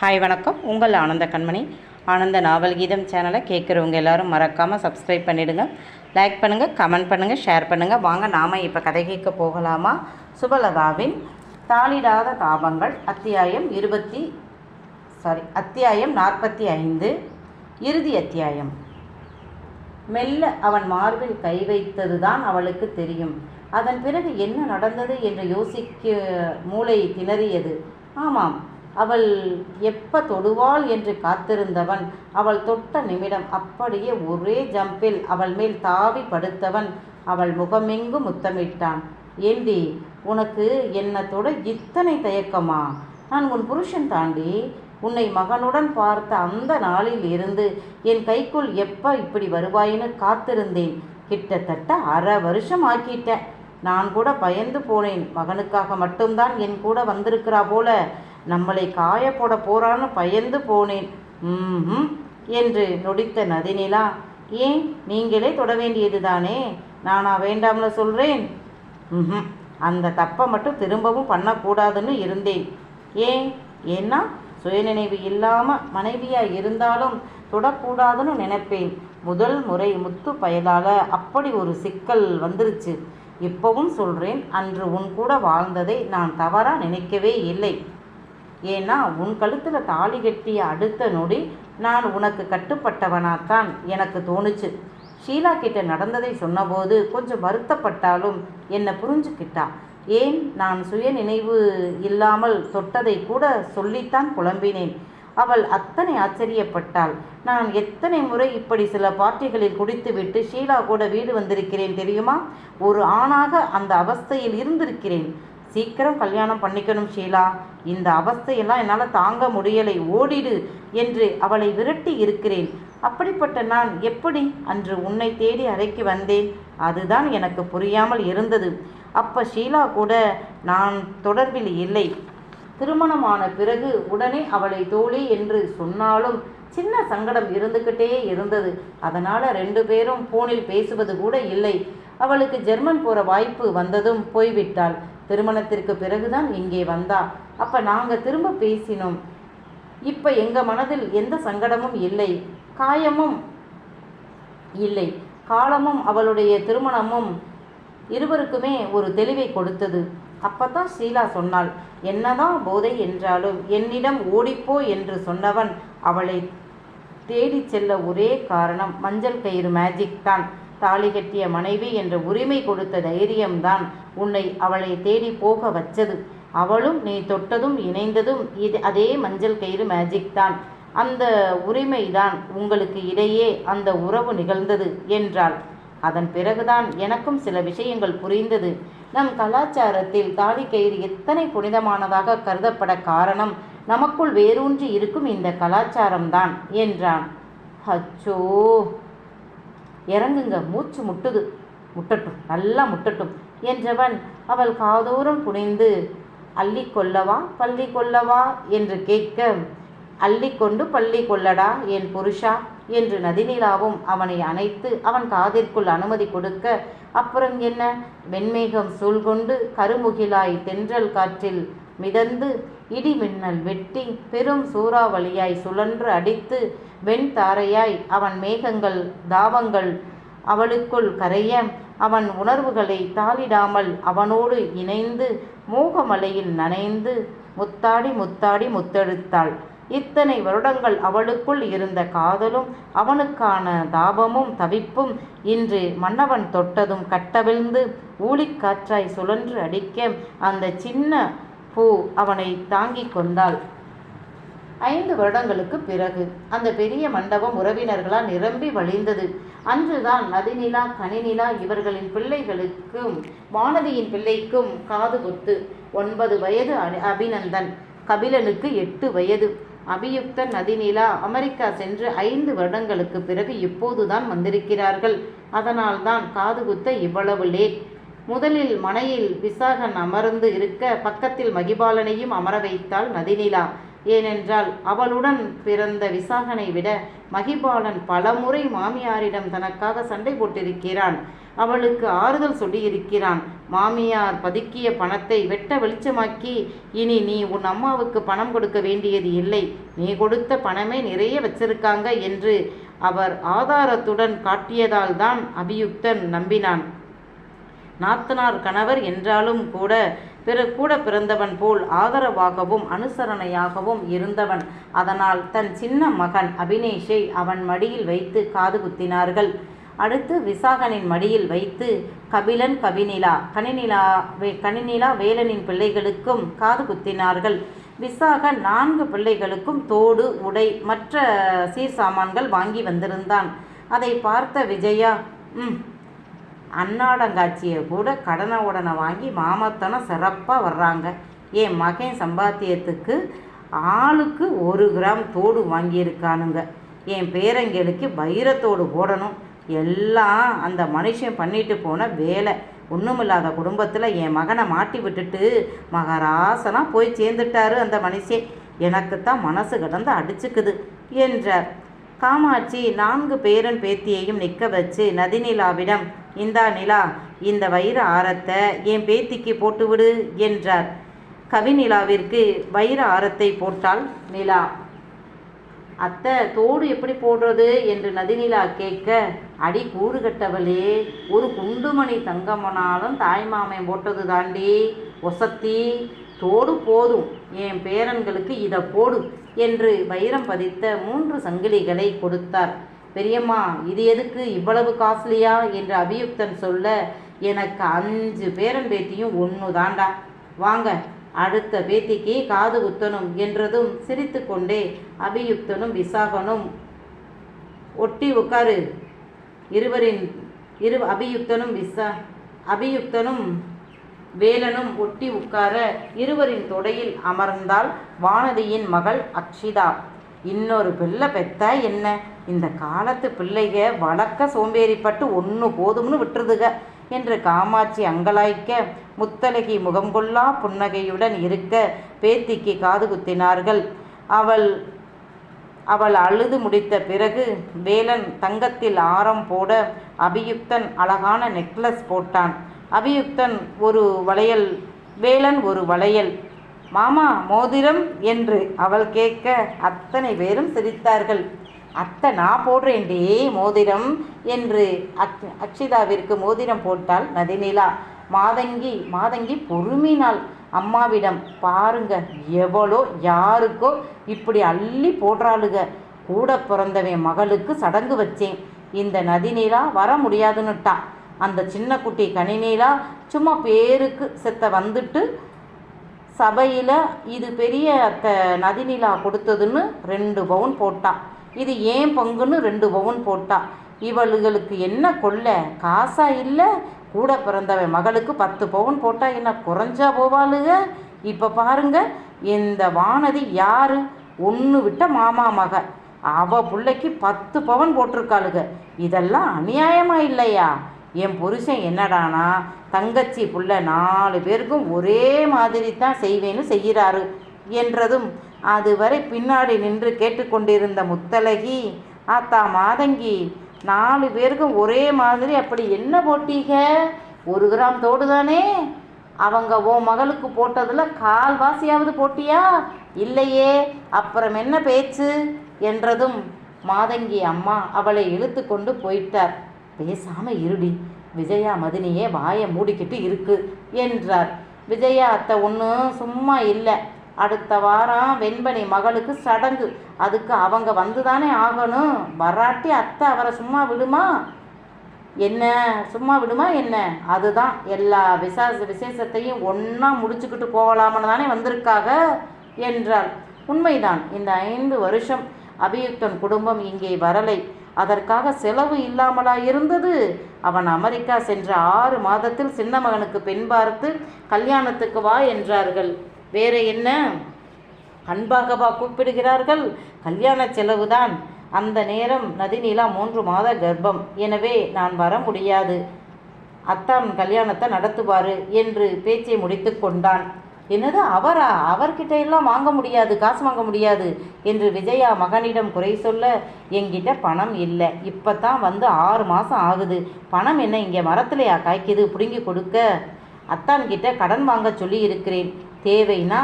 Hi வணக்கம். உங்கள் ஆனந்த கண்மணி. ஆனந்த நாவல் கீதம் சேனலை கேட்குறவங்க எல்லாரும் மறக்காமல் சப்ஸ்கிரைப் பண்ணிவிடுங்க லைக் பண்ணுங்கள் கமெண்ட் பண்ணுங்கள் ஷேர் பண்ணுங்கள் வாங்க நாம் இப்போ கதை கேட்க போகலாமா? சுபலதாவின் தாளிடாத தாபங்கள் அத்தியாயம் இருபத்தி சாரி அத்தியாயம் நாற்பத்தி ஐந்து இறுதி அத்தியாயம். மெல்ல அவன் மார்பில் கை வைத்தது தான் அவளுக்கு தெரியும். அதன் பிறகு என்ன நடந்தது என்று யோசிக்க மூளை திணறியது. ஆமாம் அவள் எப்ப தொடுவாள் என்று காத்திருந்தவன். அவள் தொட்ட நிமிடம் அப்படியே ஒரே ஜம்பில் அவள் மேல் தாவி படுத்தவன். அவள் முகமெங்கும் முத்தமிட்டான். ஏண்டி உனக்கு என்ன தொட இத்தனை தயக்கமா? நான் உன் புருஷன் தாண்டி. உன்னை மகனுடன் பார்த்த அந்த நாளில் இருந்து என் கைக்குள் எப்ப இப்படி வருவாயின்னு காத்திருந்தேன். கிட்டத்தட்ட அரை வருஷம் ஆக்கிட்டேன் நான் கூட பயந்து போனேன். மகனுக்காக மட்டும்தான் என் கூட வந்திருக்கிறா போல. நம்மளை காய போறான்னு பயந்து போனேன். ம் என்று நொடித்த நதினிலா ஏன் நீங்களே தொட வேண்டியது தானே நானா வேண்டாம்னு சொல்றேன். ம் அந்த தப்பை மட்டும் திரும்பவும் பண்ணக்கூடாதுன்னு இருந்தேன். ஏன்? ஏன்னா சுயநினைவு இல்லாமல் மனைவியாக இருந்தாலும் தொடக்கூடாதுன்னு நினைப்பேன். முதல் முறை முத்து பயலால் அப்படி ஒரு சிக்கல் வந்துருச்சு. இப்போவும் சொல்கிறேன் அன்று உன் கூட வாழ்ந்ததை நான் தவறாக நினைக்கவே இல்லை. ஏன்னா உன் கழுத்தில் தாலி கட்டிய அடுத்த நொடி நான் உனக்கு கட்டுப்பட்டவனாத்தான் எனக்கு தோணுச்சு. ஷீலா கிட்ட நடந்ததை சொன்னபோது கொஞ்சம் வருத்தப்பட்டாலும் என்னை புரிஞ்சுக்கிட்டா. ஏன்? நான் சுய நினைவு இல்லாமல் தொட்டதை கூட சொல்லித்தான் புலம்பினேன். அவள் அத்தனை ஆச்சரியப்பட்டாள். நான் எத்தனை முறை இப்படி சில பார்ட்டிகளில் குடித்துவிட்டு ஷீலா கூட வீடு வந்திருக்கிறேன் தெரியுமா? ஒரு ஆணாக அந்த அவஸ்தையில் இருந்திருக்கிறேன். சீக்கிரம் கல்யாணம் பண்ணிக்கணும் ஷீலா. இந்த அவஸ்தையெல்லாம் என்னால் தாங்க முடியலை. ஓடிடு என்று அவளை விரட்டி இருக்கிறேன். அப்படிப்பட்ட நான் எப்படி அன்று உன்னை தேடி அறைக்கு வந்தேன்? அதுதான் எனக்கு புரியாமல் இருந்தது. அப்ப ஷீலா கூட நான் தொடர்பில் இல்லை. திருமணமான பிறகு உடனே அவளை தோழி என்று சொன்னாலும் சின்ன சங்கடம் இருந்துக்கிட்டே இருந்தது. அதனால் ரெண்டு பேரும் ஃபோனில் பேசுவது கூட இல்லை. அவளுக்கு ஜெர்மன் போகிற வாய்ப்பு வந்ததும் போய்விட்டாள். திருமணத்திற்கு பிறகுதான் இங்கே வந்தா. அப்போ நாங்கள் திரும்ப பேசினோம். இப்போ எங்கள் மனதில் எந்த சங்கடமும் இல்லை. காயமும் இல்லை. காலமும் அவளுடைய திருமணமும் இருவருக்குமே ஒரு தெளிவை கொடுத்தது. அப்பத்தான் ஷீலா சொன்னாள் என்னதான் போதை என்றாலும் என்னிடம் ஓடிப்போ என்று சொன்னவன் அவளை தேடிச் செல்ல ஒரே காரணம் மஞ்சள் கயிறு மேஜிக் தான். தாலி கட்டிய மனைவி என்ற உரிமை கொடுத்த தைரியம்தான் உன்னை அவளை தேடி போக வச்சது. அவளும் நீ தொட்டதும் இணைந்ததும் இது அதே மஞ்சள் கயிறு மேஜிக் தான். அந்த உரிமைதான் உங்களுக்கு இடையே அந்த உறவு நிகழ்ந்தது என்றாள். அதன் பிறகுதான் எனக்கும் சில விஷயங்கள் புரிந்தது. நம் கலாச்சாரத்தில் தாலி கயிறு எத்தனை புனிதமானதாக கருதப்பட காரணம் நமக்குள் வேரூன்றி இருக்கும் இந்த கலாச்சாரம்தான் என்றான். அச்சோ! இறங்குங்க மூச்சு முட்டுது. முட்டட்டும் நல்லா முட்டட்டும் என்றவன் அவள் காதோரம் குனிந்து அள்ளி கொள்ளவா பள்ளி கொள்ளவா? என்று கேட்க அள்ளிக்கொண்டு பள்ளி கொள்ளடா என் புருஷா என்று நதிநிலாவும் அவனை அணைத்து அவன் காதிற்குள் அனுமதி கொடுக்க அப்புறம் என்ன? வெண்மேகம் சூழ்கொண்டு கருமுகிலாய் தென்றல் காற்றில் மிதந்து இடி மின்னல் வெட்டி பெரும் சூறாவளியாய் சுழன்று அடித்து வெண் தாரையாய் அவன் மேகங்கள் தாவங்கள் அவளுக்குள் கரைய அவன் உணர்வுகளை தாளிடாமல் அவனோடு இணைந்து மூகமலையில் நனைந்து முத்தாடி முத்தாடி முத்தெடுத்தாள். இத்தனை வருடங்கள் அவளுக்குள் இருந்த காதலும் அவனுக்கான தாபமும் தவிப்பும் இன்று மன்னவன் தொட்டதும் கட்டவிழ்ந்து ஊழிக்காற்றாய் சுழன்று அடிக்க அந்த சின்ன பூ அவனை தாங்கிக் கொண்டாள். ஐந்து வருடங்களுக்கு பிறகு அந்த பெரிய மண்டபம் உறவினர்களால் நிரம்பி வழிந்தது. அன்றுதான் நதிநிலா கனிநிலா இவர்களின் பிள்ளைகளுக்கும் வானதியின் பிள்ளைக்கும் காது கொத்து ஒன்பது வயது அபிநந்தன் கபிலனுக்கு எட்டு வயது. அபியுக்த நதிநிலா அமெரிக்கா சென்று ஐந்து வருடங்களுக்கு பிறகு இப்போதுதான் வந்திருக்கிறார்கள். அதனால்தான் காது குத்த இவ்வளவு லேட். முதலில் மனையில் விசாகன் அமர்ந்து இருக்க பக்கத்தில் மகிபாலனையும் அமர வைத்தாள் நதிநிலா. ஏனென்றால் அவளுடன் பிறந்த விசாகனை விட மகிபாலன் பலமுறை மாமியாரிடம் தனக்காக சண்டை போட்டிருக்கிறான். அவளுக்கு ஆறுதல் சொல்லியிருக்கிறான். மாமியார் பதுக்கிய பணத்தை வெட்ட வெளிச்சமாக்கி இனி நீ உன் அம்மாவுக்கு பணம் கொடுக்க வேண்டியது இல்லை. நீ கொடுத்த பணமே நிறைய வச்சிருக்காங்க என்று அவர் ஆதாரத்துடன் காட்டியதால்தான் அபியுக்தன் நம்பினான். நாத்தனார் கணவர் என்றாலும் கூட பிற கூட பிறந்தவன் போல் ஆதரவாகவும் அனுசரணையாகவும் இருந்தவன். அதனால் தன் சின்ன மகன் அபினேஷை அவன் மடியில் வைத்து காது குத்தினார்கள். அடுத்து விசாகனின் மடியில் வைத்து கபிலன் கபினிலா கனிநிலா வே கனிநிலா வேலனின் பிள்ளைகளுக்கும் காது குத்தினார்கள். விசாகன் நான்கு பிள்ளைகளுக்கும் தோடு உடை மற்ற சீர் சாமான்கள் வாங்கி வந்திருந்தான். அதை பார்த்த விஜயா ம் அன்னாடங்காட்சியை கூட கடனை உடனே வாங்கி மாமத்தனம் சிறப்பாக வர்றாங்க. என் மகன் சம்பாத்தியத்துக்கு ஆளுக்கு ஒரு கிராம் தோடு வாங்கியிருக்கானுங்க. என் பேரங்களுக்கு வைரத்தோடு போடணும். எல்லாம் அந்த மனுஷன் பண்ணிட்டு போன வேலை. ஒன்றுமில்லாத குடும்பத்தில் என் மகனை மாட்டி விட்டுட்டு மகராசனாக போய் சேர்ந்துட்டாரு அந்த மனுஷன் எனக்குத்தான் மனசு கிடந்து அடிச்சுக்குது என்றார். காமாட்சி நான்கு பேரன் பேத்தியையும் நிற்க வச்சு நதிநிலாவிடம் இந்தா நிலா இந்த வைர ஆரத்தை என் பேத்திக்கு போட்டுவிடு என்றார். கவிநிலாவிற்கு வைர ஆரத்தை போட்டாள் நிலா? அத்தை தோடு எப்படி போடுறது? என்று நதிநிலா கேட்க அடி கூறு கட்டவளே ஒரு குண்டுமணி தங்கமனாலும் தாய்மாமன் போட்டது தாண்டி ஒசத்தி தோடு போதும் என் பேரன்களுக்கு இதை போடு என்று வைரம் பதித்த மூன்று சங்கிலிகளை கொடுத்தார். பெரியம்மா இது எதுக்கு இவ்வளவு காஸ்ட்லியா? என்று அபியுக்தன் சொல்ல எனக்கு அஞ்சு பேரன் பேத்தியும் ஒன்று தாண்டா. வாங்க அடுத்த பேத்திக்கு காது குத்தனும் என்றதும் சிரித்துக்கொண்டே அபியுக்தனும் விசாகனும் ஒட்டி உட்காரு இருவரின் இரு அபியுக்தனும் விசா அபியுக்தனும் வேலனும் ஒட்டி உட்கார இருவரின் தொடையில் அமர்ந்தாள் வானதியின் மகள் அக்ஷிதா. இன்னொரு பிள்ளை பெத்த என்ன? இந்த காலத்து பிள்ளைக வளர்க்க சோம்பேறிப்பட்டு ஒன்று போதும்னு விட்டுருதுக என்று காமாட்சி அங்கலாய்க்க முத்தலகி முகங்கொள்ளா புன்னகையுடன் இருக்க பேத்திக்கு காது குத்தினார்கள். அவள் அவள் அழுது முடித்த பிறகு வேலன் தங்கத்தில் ஆரம் போட அபியுக்தன் அழகான நெக்லஸ் போட்டான். அபியுக்தன் ஒரு வளையல் வேலன் ஒரு வளையல். மாமா மோதிரம் என்று அவள் கேட்க அத்தனை பேரும் சிரித்தார்கள். அத்தை நான் போடுறேன்டே மோதிரம் என்று அக் அக்ஷிதாவிற்கு மோதிரம் போட்டாள் நதிநிலா. மாதங்கி மாதங்கி பொறுமினாள் அம்மாவிடம். பாருங்க எவ்வளோ யாருக்கோ இப்படி அள்ளி போடுறாளுக. கூட பிறந்தவன் மகளுக்கு சடங்கு வச்சேன். இந்த நதிநிலா வர முடியாதுன்னுட்டா. அந்த சின்ன குட்டி கனிநீலா சும்மா பேருக்கு செத்த வந்துட்டு சபையில் இது பெரிய அத்தை நதிநிலா கொடுத்ததுன்னு ரெண்டு பவுன் போட்டான் இது ஏன் பங்குன்னு ரெண்டு பவுன் போட்டான் இவளுகளுக்கு என்ன கொள்ள? காசா இல்லை? கூட பிறந்தவன் மகளுக்கு பத்து பவுன் போட்டால் என்ன குறைஞ்சா போவாளுங்க இப்போ பாருங்க இந்த வானதி யாரு? ஒன்று விட்ட மாமா மக. அவ பிள்ளைக்கு பத்து பவன் போட்டிருக்காளுங்க இதெல்லாம் அநியாயமா இல்லையா? என் புருஷன் என்னடானா தங்கச்சி புள்ள நாலு பேருக்கும் ஒரே மாதிரி தான் செய்வேன்னு செய்கிறாரு என்றதும் அதுவரை பின்னாடி நின்று கேட்டுக்கொண்டிருந்த முத்தலகி ஆத்தா மாதங்கி நாலு பேருக்கும் ஒரே மாதிரி அப்படி என்ன போட்டீங்க ஒரு கிராம் தோடு தானே அவங்க உன் மகளுக்கு போட்டதில் கால்வாசியாவது போட்டியா? இல்லையே அப்புறம் என்ன பேச்சு? என்றதும் மாதங்கி அம்மா அவளை இழுத்து கொண்டு போயிட்டார். பேசாம இருடி. விஜயா மதினியே வாயை மூடிக்கிட்டு இருக்கு என்றார். விஜயா அத்தை ஒன்றும் சும்மா இல்லை. அடுத்த வாரம் வெண்பனி மகளுக்கு சடங்கு. அதுக்கு அவங்க வந்து தானே ஆகணும். வராட்டி அத்தை அவரை சும்மா விடுமா? என்ன? சும்மா விடுமா என்ன? அதுதான் எல்லா விசேஷ விசேஷத்தையும் ஒன்றா முடிச்சுக்கிட்டு போகலாம்னு தானே வந்திருக்காக என்றாள். உண்மைதான். இந்த ஐந்து வருஷம் அபியுக்தன் குடும்பம் இங்கே வரலை. அதற்காக செலவு இல்லாமலா இருந்தது. அவன் அமெரிக்கா சென்ற ஆறு மாதத்தில் சின்ன மகனுக்கு பெண் பார்த்து கல்யாணத்துக்கு வா என்றார்கள். வேற என்ன? அன்பாகவா கூப்பிடுகிறார்கள்? கல்யாண செலவுதான். அந்த நேரம் நதிநீலா மூன்று மாத கர்ப்பம். எனவே நான் வர முடியாது. அத்தான் கல்யாணத்தை நடத்துவார் என்று பேச்சை முடித்து கொண்டான். என்னது அவரா? அவர்கிட்ட எல்லாம் வாங்க முடியாது காசு வாங்க முடியாது என்று விஜயா மகனிடம் குறை சொல்ல என்கிட்ட பணம் இல்லை. இப்போ தான் வந்து ஆறு மாதம் ஆகுது. பணம் என்ன இங்கே மரத்துலையா காய்க்குது? பிடுங்கி கொடுக்க. அத்தான்கிட்ட கடன் வாங்க சொல்லி இருக்கிறேன் தேவைன்னா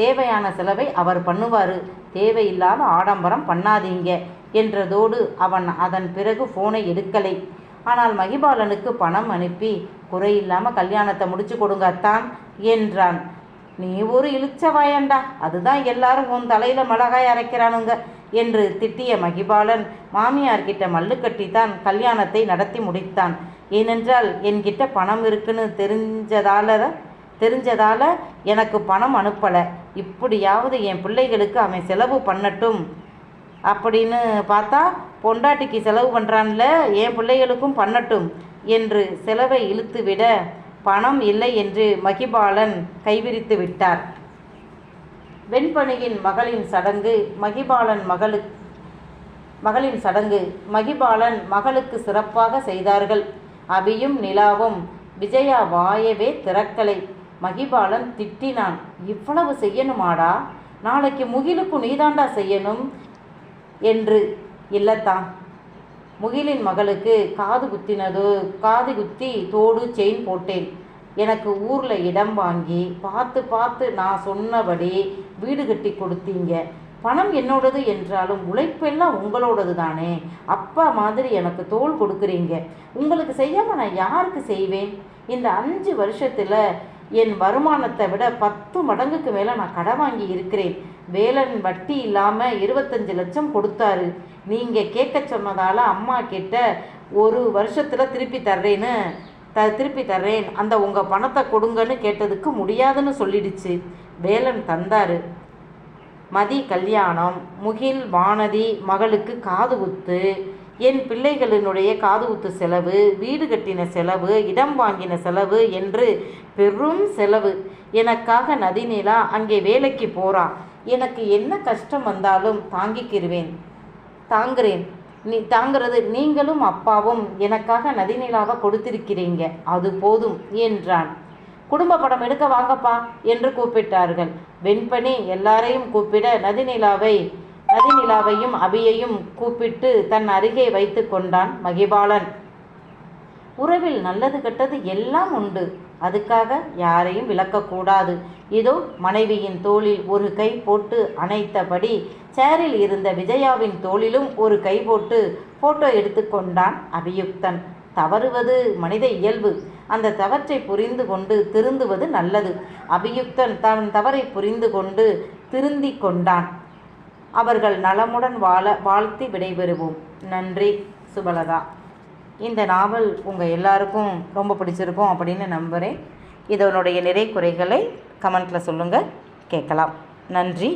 தேவையான செலவை அவர் பண்ணுவார். தேவையில்லாத ஆடம்பரம் பண்ணாதீங்க என்றதோடு அவன் அதன் பிறகு ஃபோனை எடுக்கலை. ஆனால் மகிபாலனுக்கு பணம் அனுப்பி குறையில்லாமல் கல்யாணத்தை முடிச்சு கொடுங்க அத்தான் என்றான். நீ ஒரு இழுச்சவாயண்டா அதுதான் எல்லாரும் உன் தலையில் மிளகாய் அரைக்கிறானுங்க என்று திட்டிய மகிபாலன் மாமியார்கிட்ட மல்லு கட்டித்தான் கல்யாணத்தை நடத்தி முடித்தான். ஏனென்றால் என்கிட்ட பணம் இருக்குன்னு தெரிஞ்சதால தெரிஞ்சதால எனக்கு பணம் அனுப்பலை. இப்படியாவது என் பிள்ளைகளுக்கு அவன் செலவு பண்ணட்டும். அப்படின்னு பார்த்தா பொண்டாட்டிக்கு செலவு பண்ணுறான்ல என் பிள்ளைகளுக்கும் பண்ணட்டும் என்று செலவை இழுத்து விட பணம் இல்லை என்று மகிபாலன் கைவிரித்து விட்டார். வெண்பணியின் மகளின் சடங்கு மகிபாலன் மகளு மகளின் சடங்கு மகிபாலன் மகளுக்கு சிறப்பாக செய்தார்கள். அபியும் நிலாவும் விஜயா வாயவே திறக்கலை. மகிபாலன் திட்டினான் இவ்வளவு செய்யணுமாடா? நாளைக்கு முகிலுக்கு நீதாண்டா செய்யணும்? என்று இல்லத்தான் முகிலின் மகளுக்கு காது குத்தினது காது குத்தி தோடு செயின் போட்டேன். எனக்கு ஊரில் இடம் வாங்கி பார்த்து பார்த்து நான் சொன்னபடி வீடு கட்டி கொடுத்தீங்க. பணம் என்னோடது என்றாலும் உழைப்பெல்லாம் உங்களோடது தானே. அப்பா மாதிரி எனக்கு தோல் கொடுக்குறீங்க. உங்களுக்கு செய்யாமல் நான் யாருக்கு செய்வேன்? இந்த அஞ்சு வருஷத்தில் என் வருமானத்தை விட பத்து மடங்குக்கு மேலே நான் கடை வாங்கி இருக்கிறேன். வேலன் வட்டி இல்லாமல் இருபத்தஞ்சு லட்சம் கொடுத்தாரு. நீங்கள் கேட்க சொன்னதால் அம்மா கிட்ட ஒரு வருஷத்தில் திருப்பி தர்றேன்னு த திருப்பி தர்றேன். அந்த உங்கள் பணத்தை கொடுங்கன்னு கேட்டதுக்கு முடியாதுன்னு சொல்லிடுச்சு. வேலன் தந்தாரு. மதி கல்யாணம். முகில் வானதி மகளுக்கு காது குத்து. என் பிள்ளைகளினுடைய காதுகுத்து செலவு வீடு கட்டின செலவு இடம் வாங்கின செலவு என்று பெரும் செலவு. எனக்காக நதிநிலா அங்கே வேலைக்கு போறா. எனக்கு என்ன கஷ்டம் வந்தாலும் தாங்கிக்கிருவேன். தாங்குறேன். நீ தாங்கிறது நீங்களும் அப்பாவும் எனக்காக நதிநிலாவை கொடுத்திருக்கிறீங்க. அது போதும் என்றான். குடும்ப படம் எடுக்க வாங்கப்பா என்று கூப்பிட்டார்கள். வெண்பனி எல்லாரையும் கூப்பிட நதிநிலாவை நதிநிலாவையும் அபியையும் கூப்பிட்டு தன் அருகே வைத்து கொண்டான் மகிபாலன். உறவில் நல்லது கெட்டது எல்லாம் உண்டு. அதுக்காக யாரையும் விளக்கக்கூடாது இதோ மனைவியின் தோளில் ஒரு கை போட்டு அணைத்தபடி சேரில் இருந்த விஜயாவின் தோளிலும் ஒரு கை போட்டு போட்டோ எடுத்துக்கொண்டான் அபியுக்தன். தவறுவது மனித இயல்பு. அந்த தவற்றை புரிந்து கொண்டு திருந்துவது நல்லது. அபியுக்தன் தன் தவறை புரிந்து கொண்டு திருந்தி கொண்டான். அவர்கள் நலமுடன் வாழ வாழ்த்தி விடைபெறுவோம். நன்றி சுபலதா. இந்த நாவல் உங்கள் எல்லாருக்கும் ரொம்ப பிடிச்சிருக்கும் அப்படின்னு நம்புகிறேன் இதனுடைய நிறை குறைகளை கமெண்ட்டில் சொல்லுங்கள் கேட்கலாம். நன்றி.